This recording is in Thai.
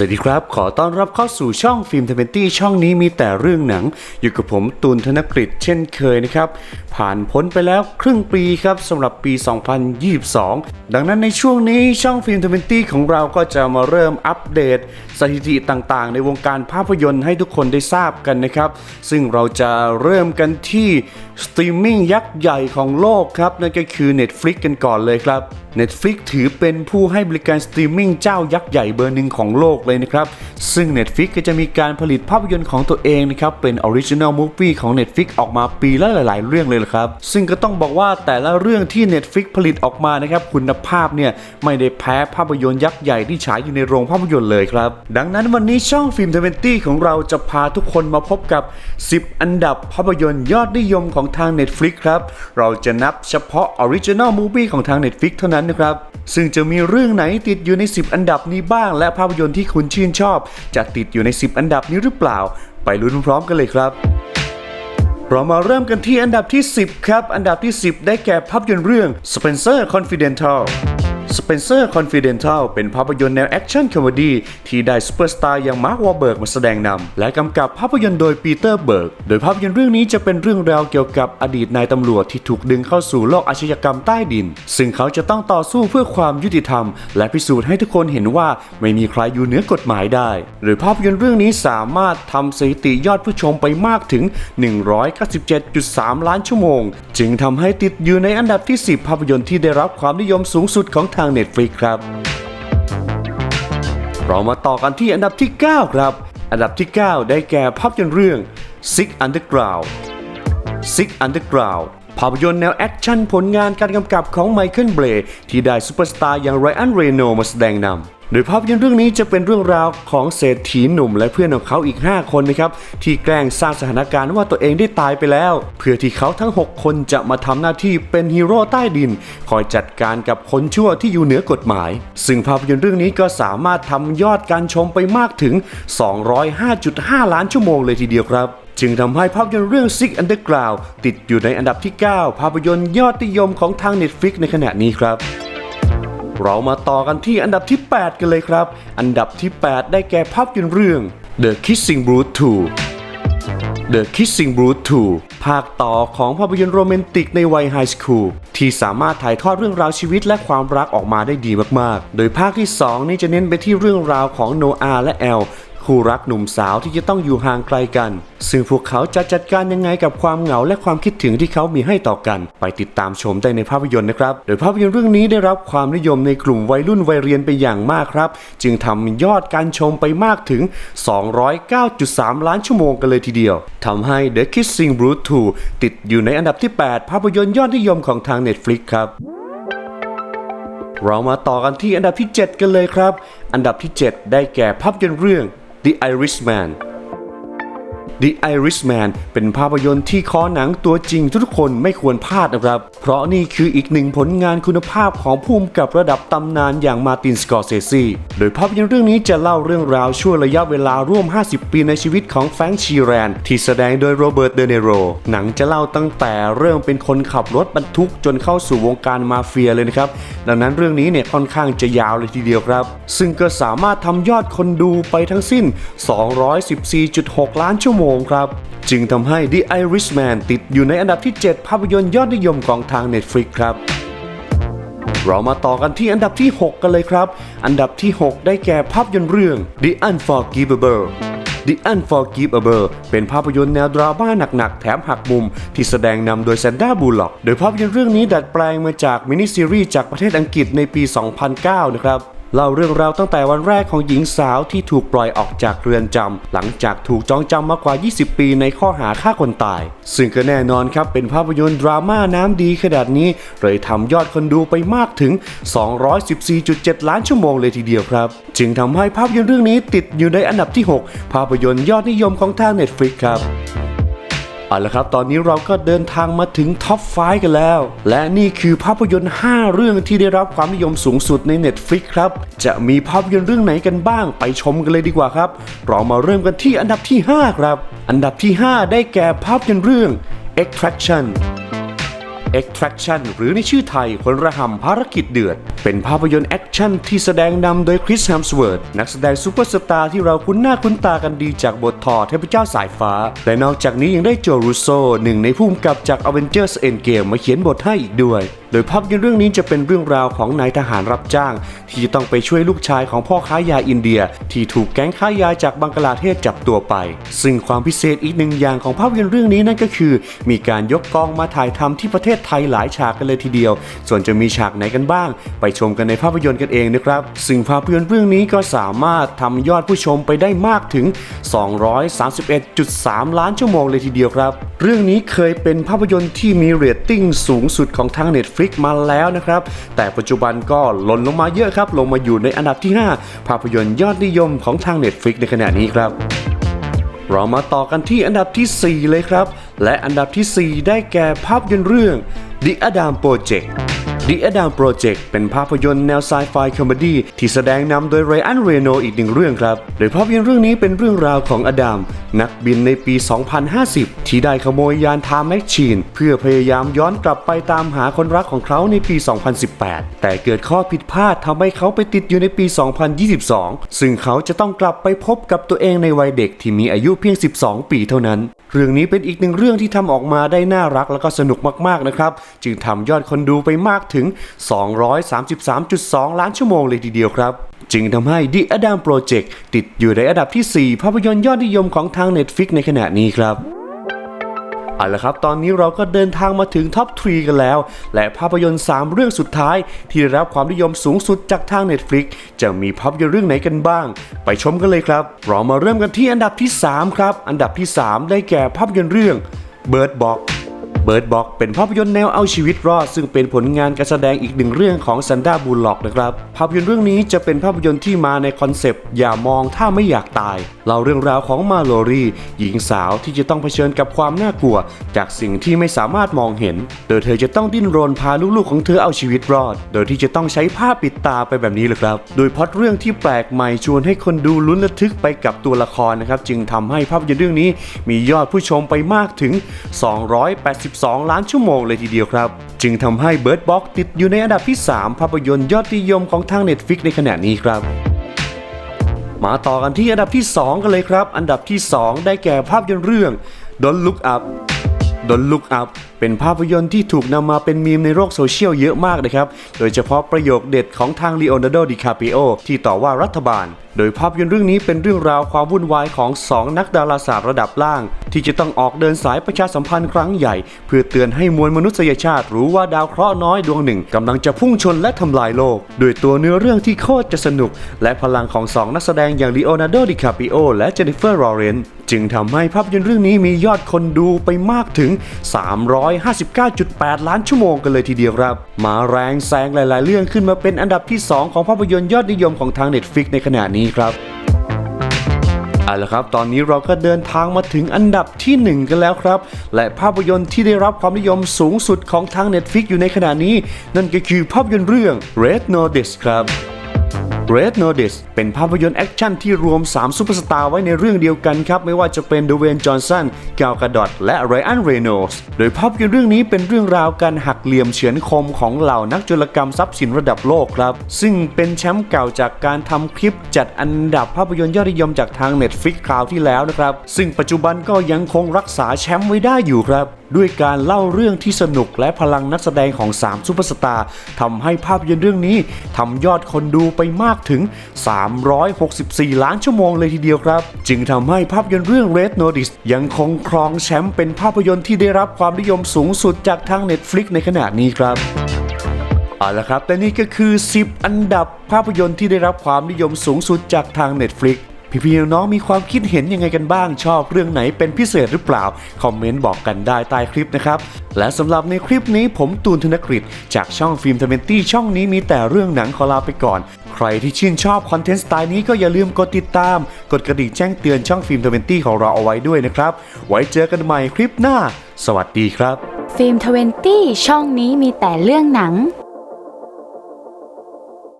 สวัสดีครับ ขอต้อนรับเข้าสู่ช่องฟิล์มเทเวนตี้ช่องนี้มีแต่เรื่องหนัง อยู่กับผมตูนธนกฤษเช่นเคยนะครับ ผ่านพ้นไปแล้วครึ่งปีครับสำหรับปี 2022 ดังนั้นในช่วงนี้ช่องฟิล์มทเวนตี้ของเราก็จะมาเริ่มอัปเดต สถิติต่างๆ ในวงการภาพยนตร์ให้ทุกคนได้ทราบกันนะครับ ซึ่งเราจะเริ่มกันที่สตรีมมิ่งยักษ์ใหญ่ของโลกครับ นั่นก็คือ Netflix กันก่อนเลยครับ Netflix ถือเป็นผู้ให้บริการสตรีมมิ่งเจ้ายักษ์ใหญ่เบอร์หนึ่งของโลกเลยนะครับ ซึ่ง Netflix ก็จะมีการผลิตภาพยนตร์ของตัวเองนะครับเป็นออริจินัลมูฟวี่ของ Netflix ออกมาปีละหลาย ๆ เรื่องเลยครับ ซึ่งก็ต้องบอกว่าแต่ละเรื่องที่ Netflix ผลิตออกมานะครับคุณภาพเนี่ยไม่ได้แพ้ภาพยนตร์ยักษ์ใหญ่ที่ฉายอยู่ในโรงภาพยนตร์เลยครับ ดังนั้นวันนี้ช่องฟิล์มเทเวนตี้ของเราจะพาทุกคนมาพบกับ 10 อันดับภาพยนตร์ยอดนิยมของทาง Netflix ครับ เราจะนับเฉพาะออริจินัลมูฟี่ของทาง Netflix เท่านั้นนะครับ ซึ่งจะมีเรื่องไหนติดอยู่ใน 10 อันดับนี้บ้าง และภาพยนตร์ที่คุณชื่นชอบ จะติดอยู่ใน 10 อันดับนี้หรือเปล่า ไปลุ้นพร้อมกันเลยครับ เรามาเริ่มกันที่อันดับที่ 10 ครับ อันดับที่ 10 ได้แก่ภาพยนตร์เรื่อง Spencer Confidential Spencer Confidential เป็นภาพยนตร์แนวแอคชั่นคอมเมดี้ที่ได้ซูเปอร์สตาร์อย่างมาร์ควอเบิร์กมาแสดงนำและกำกับภาพยนตร์โดยปีเตอร์เบิร์ก โดยภาพยนตร์เรื่องนี้จะเป็นเรื่องราวเกี่ยวกับอดีตนายตำรวจที่ถูกดึงเข้าสู่โลกอาชญากรรมใต้ดิน ซึ่งเขาจะต้องต่อสู้เพื่อความยุติธรรม และพิสูจน์ให้ทุกคนเห็นว่าไม่มีใครอยู่เหนือกฎหมายได้หรือภาพยนตร์เรื่องนี้สามารถทำสถิติยอดผู้ชมไปมากถึง 197.3 ล้านชั่วโมง จึงทำให้ติดอยู่ในอันดับที่ 10 ภาพยนตร์ที่ได้รับความนิยมสูงสุดของทาง Netflix ครับเรามาต่อกันที่อันดับที่ 9 ครับ อันดับที่ 9 ได้แก่ภาพยนตร์เรื่อง Six Underground Six Underground ภาพยนตร์แนวแอคชั่นผลงานการกำกับของไมเคิลเบลที่ได้ซูเปอร์สตาร์อย่างไรอันเรโนมาแสดงนำ โดยภาพยนตร์เรื่องนี้จะเป็นเรื่องราวของเศรษฐีหนุ่มและเพื่อนของเขาอีก 5 คนนะครับ ที่แกล้งสร้างสถานการณ์ว่าตัวเองได้ตายไปแล้ว เพื่อที่เขาทั้ง 6 คนจะมาทำหน้าที่เป็นฮีโร่ใต้ดิน คอยจัดการกับคนชั่วที่อยู่เหนือกฎหมาย ซึ่งภาพยนตร์เรื่องนี้ก็สามารถทำยอดการชมไปมากถึง 205.5 ล้านชั่วโมงเลยทีเดียวครับจึงทำให้ภาพยนตร์เรื่อง Six Underground ติดอยู่ในอันดับที่ 9 ภาพยนตร์ยอดนิยมของทาง Netflix ในขณะนี้ครับ เรามาต่อกันที่อันดับที่ 8 กันเลยครับ อันดับที่ 8 ได้แก่ภาพยนตร์เรื่อง The Kissing Booth 2 The Kissing Booth 2 ภาคต่อของภาพยนตร์โรแมนติกในวัยไฮสคูลที่สามารถถ่ายทอดเรื่องราวชีวิตและความรักออกมาได้ดีมากๆ โดยภาคที่ 2 นี่จะเน้นไปที่เรื่องราวของโนอาและแอล คู่รักหนุ่มสาวที่จะต้องอยู่ห่างไกลกัน ซึ่งพวกเขาจะจัดการยังไงกับความเหงาและความคิดถึงที่เขามีให้ต่อกัน ไปติดตามชมได้ในภาพยนตร์นะครับ โดยภาพยนตร์เรื่องนี้ได้รับความนิยมในกลุ่มวัยรุ่นวัยเรียนไปอย่างมากครับ จึงทำยอดการชมไปมากถึง 209.3 ล้านชั่วโมงกันเลยทีเดียวทำให้ The Kissing Booth 2 ติดอยู่ในอันดับที่ 8 ภาพยนตร์ยอดนิยมของทาง Netflix ครับเรามาต่อกันที่อันดับที่ 7 กันเลยครับ อันดับที่ 7 ได้แก่ภาพยนตร์เรื่อง The Irishman The Irishman เป็นภาพยนตร์ที่คอหนังตัวจริงทุกคนไม่ควรพลาดนะครับ เพราะนี่คืออีกหนึ่งผลงานคุณภาพของผู้กำกับระดับตำนานอย่างมาตินสกอร์เซซีโดยภาพยนตร์เรื่องนี้จะเล่าเรื่องราวช่วงระยะเวลาร่วม 50 ปีในชีวิตของแฟรงค์ชีแรน ที่แสดงโดยโรเบิร์ต เดเนโร หนังจะเล่าตั้งแต่เริ่มเป็นคนขับรถบรรทุกจนเข้าสู่วงการมาเฟียเลยนะครับ ดังนั้นเรื่องนี้เนี่ยค่อนข้างจะยาวเลยทีเดียวครับ ซึ่งก็สามารถทำยอดคนดูไปทั้งสิ้น 214.6 ล้านชั่วโมงครับ จึงทำให้ The Irishman ติดอยู่ในอันดับที่ 7 ภาพยนตร์ยอดนิยมของทาง Netflix ครับ เรามาต่อกันที่อันดับที่ 6 กันเลยครับ อันดับที่ 6 ได้แก่ภาพยนตร์เรื่อง The Unforgivable The Unforgivable เป็นภาพยนตร์แนวดราม่าหนักๆ แถมหักมุม ที่แสดงนำโดยแซนด้าบูลล็อก โดยภาพยนตร์เรื่องนี้ดัดแปลงมาจากมินิซีรีส์จากประเทศอังกฤษในปี 2009 นะครับ เล่าเรื่องราวตั้งแต่วันแรกของหญิงสาวที่ถูกปล่อยออกจากเรือนจำหลังจากถูกจองจำมากว่า 20 ปีในข้อหาฆ่าคนตาย ซึ่งก็แน่นอนครับเป็นภาพยนตร์ดราม่าน้ำดีขนาดนี้เลยทำยอดคนดูไปมากถึง 214.7 ล้านชั่วโมงเลยทีเดียวครับ จึงทำให้ภาพยนตร์เรื่องนี้ติดอยู่ในอันดับที่ 6 ภาพยนตร์ยอดนิยมของทาง Netflix ครับ เอาละครับ ตอนนี้เราก็เดินทางมาถึงท็อป 5 กันแล้ว และนี่คือภาพยนตร์ 5 เรื่องที่ได้รับความนิยมสูงสุดใน Netflix ครับ จะมีภาพยนตร์เรื่องไหนกันบ้างไปชมกันเลยดีกว่าครับ เรามาเริ่มกันที่อันดับที่ 5 ครับ อันดับที่ 5 ได้แก่ภาพยนตร์เรื่อง Extraction Extraction หรือในชื่อไทยคนระห่ำภารกิจเดือด เป็นภาพยนตร์แอคชั่นที่แสดงนำโดยคริสแฮมสเวิร์ดนักแสดงซูเปอร์สตาร์ที่เราคุ้นหน้าคุ้นตากันดีจากบททอเทพเจ้าสายฟ้า และนอกจากนี้ยังได้โจรูโซหนึ่งในผู้กำกับจาก Avengers Endgame มาเขียนบทให้อีกด้วยโดยภาพยนตร์เรื่องนี้จะเป็นเรื่องราวของนายทหารรับจ้าง ที่จะต้องไปช่วยลูกชายของพ่อค้ายาอินเดีย ที่ถูกแก๊งค้ายาจากบังกลาเทศจับตัวไป ซึ่งความพิเศษอีกหนึ่งอย่างของภาพยนตร์เรื่องนี้นั่นก็คือ มีการยกกองมาถ่ายทำที่ประเทศไทยหลายฉากกันเลยทีเดียว ส่วนจะมีฉากไหนกันบ้าง ไปชมกันในภาพยนตร์กันเองนะครับ ซึ่งภาพยนตร์เรื่องนี้ก็สามารถทำยอดผู้ชมไปได้มากถึง 231.3 ล้านชั่วโมงเลยทีเดียวครับ เรื่องนี้เคยเป็นภาพยนตร์ที่มีเรตติ้งสูงสุดของทาง Netflix มาแล้วนะครับ แต่ปัจจุบันก็หล่นลงมาเยอะครับ ลงมาอยู่ในอันดับที่ 5 ภาพยนตร์ยอดนิยมของทาง Netflix ในขณะนี้ครับเรามาต่อกันที่อันดับทีสี่4 เลยครับ และอันดับทีสี่ 4 ได้แก่ภาพยนตร์เรื่อง The Adam Project The Adam Project เป็นภาพยนตร์แนวไซไฟคอมเมดี้ที่แสดงนำโดยไรอันเรโนอีกหนึ่งเรื่องครับ โดยภาพยนตร์เรื่องนี้เป็นเรื่องราวของอดัมนักบินในปี 2050 ที่ได้ขโมยยานไทม์แมชชีน เพื่อพยายามย้อนกลับไปตามหาคนรักของเขาในปี 2018 แต่เกิดข้อผิดพลาดทำให้เขาไปติดอยู่ในปี 2022 ซึ่งเขาจะต้องกลับไปพบกับตัวเองในวัยเด็กที่มีอายุเพียง 12 ปีเท่านั้นเรื่องนี้เป็นอีกหนึ่งเรื่องที่ทำออกมาได้น่ารักแล้วก็สนุกมากๆนะครับ จึงทำยอดคนดูไปมากถึง 233.2 ล้านชั่วโมงเลยทีเดียวครับ จึงทำให้ The Adam Project ติดอยู่ในอันดับที่ 4 ภาพยนตร์ยอดนิยมของทาง Netflix ในขณะนี้ครับ เอาละครับ ตอนนี้เราก็เดินทางมาถึงท็อป3กันแล้ว และภาพยนตร์ 3 เรื่องสุดท้าย ที่ได้รับความนิยมสูงสุดจากทาง Netflix จะมีภาพยนตร์เรื่องไหนกันบ้าง ไปชมกันเลยครับ เรามาเริ่มกันที่อันดับที่ 3 ครับ อันดับที่ 3 ได้แก่ภาพยนตร์เรื่อง Bird Box เบิร์ดบ็อกเป็นภาพยนตร์แนวเอาชีวิตรอด ซึ่งเป็นผลงานการแสดงอีกหนึ่งเรื่องของซันดาบูลล็อกนะครับ ภาพยนตร์เรื่องนี้จะเป็นภาพยนตร์ที่มาในคอนเซปต์ อย่ามองถ้าไม่อยากตาย เล่าเรื่องราวของมาโลรีหญิงสาวที่จะต้องเผชิญกับความน่ากลัว จากสิ่งที่ไม่สามารถมองเห็น โดยเธอจะต้องดิ้นรนพาลูกๆของเธอเอาชีวิตรอด โดยที่จะต้องใช้ผ้าปิดตาไปแบบนี้เลยครับ โดยพล็อดเรื่องที่แปลกใหม่ชวนให้คนดูลุ้นระทึกไปกับตัวละครนะครับ จึงทำให้ภาพยนตร์เรื่องนี้มียอดผู้ชมไปมากถึง 280 12 ล้านชั่วโมงเลยทีเดียวครับ จึงทำให้ Bird Box ติดอยู่ในอันดับที่ 3 ภาพยนตร์ยอดนิยมของทาง Netflix ในขณะนี้ครับ มาต่อกันที่อันดับที่ 2 กันเลยครับ อันดับที่ 2 ได้แก่ภาพยนตร์เรื่อง Don't Look Up Don't Look Up เป็นภาพยนตร์ที่ถูกนำมาเป็นมีมในโลกโซเชียลเยอะมากนะครับ โดยเฉพาะประโยคเด็ดของทางลีโอนาร์โดดิคาปิโอที่ต่อว่ารัฐบาล โดยภาพยนตร์เรื่องนี้เป็นเรื่องราวความวุ่นวายของ 2 นักดาราศาสตร์ระดับล่าง ที่จะต้องออกเดินสายประชาสัมพันธ์ครั้งใหญ่ เพื่อเตือนให้มวลมนุษยชาติรู้ว่าดาวเคราะห์น้อยดวงหนึ่งกำลังจะพุ่งชนและทำลายโลก โดยตัวเนื้อเรื่องที่โคตรจะสนุก และพลังของ 2 นักแสดงอย่างลีโอนาร์โดดิคาปิโอและเจนนิเฟอร์ลอเรนต์จึงทำให้ภาพยนตร์เรื่องนี้มียอดคนดูไปมากถึง359.8 ล้านชั่วโมงกันเลยทีเดียวครับ มาแรงแซงหลาย ๆ เรื่องขึ้นมาเป็นอันดับที่ 2 ของภาพยนตร์ยอดนิยมของทาง Netflix ในขณะนี้ครับเอาละครับ ตอนนี้เราก็เดินทางมาถึงอันดับที่ 1 กันแล้วครับ และภาพยนตร์ที่ได้รับความนิยมสูงสุดของทาง Netflix อยู่ในขณะนี้ นั่นก็คือภาพยนตร์เรื่อง Red Notice ครับ Red Notice เป็นภาพยนตร์แอคชั่นที่รวม 3 ซูเปอร์สตาร์ไว้ในเรื่องเดียวกันครับ ไม่ว่าจะเป็นเดเวนจอห์นสันกาลกาดอตและไรอันเรโนสโดยภาพยนตร์เรื่องนี้เป็นเรื่องราวการหักเหลี่ยมเฉือนคมของเหล่านักโจรกรรมทรัพย์สินระดับโลกครับ ซึ่งเป็นแชมป์เก่าจากการทำคลิปจัดอันดับภาพยนตร์ยอดนิยมจากทาง Netflix คราวที่แล้วนะครับ ซึ่งปัจจุบันก็ยังคงรักษาแชมป์ไว้ได้อยู่ครับด้วยการเล่าเรื่องที่สนุกและพลังนักแสดงของ 3ซูเปอร์สตาร์ทำให้ภาพยนตร์เรื่องนี้ทำยอดคนดูไปมากถึง 364 ล้านชั่วโมงเลยทีเดียวครับ จึงทำให้ภาพยนตร์เรื่อง Red Notice ยังคงครองแชมป์เป็นภาพยนตร์ที่ได้รับความนิยมสูงสุดจากทาง Netflix ในขณะนี้ครับเอาละครับแต่นี่ก็คือ 10 อันดับภาพยนตร์ที่ได้รับความนิยมสูงสุดจากทาง Netflix พี่ๆน้องมีความคิดเห็นยังไงกันบ้างชอบเรื่องไหนเป็นพิเศษหรือเปล่า คอมเมนต์บอกกันได้ใต้คลิปนะครับ และสำหรับในคลิปนี้ผมตูนธนกฤษจากช่องฟิล์มทเวนตี้ช่องนี้มีแต่เรื่องหนังขอลาไปก่อน ใครที่ชื่นชอบคอนเทนต์สไตล์นี้ก็อย่าลืมกดติดตาม กดกระดิ่งแจ้งเตือนช่องฟิล์มทเวนตี้ของเราเอาไว้ด้วยนะครับ ไว้เจอกันใหม่คลิปหน้า สวัสดีครับ ฟิล์มทเวนตี้ช่องนี้มีแต่เรื่องหนัง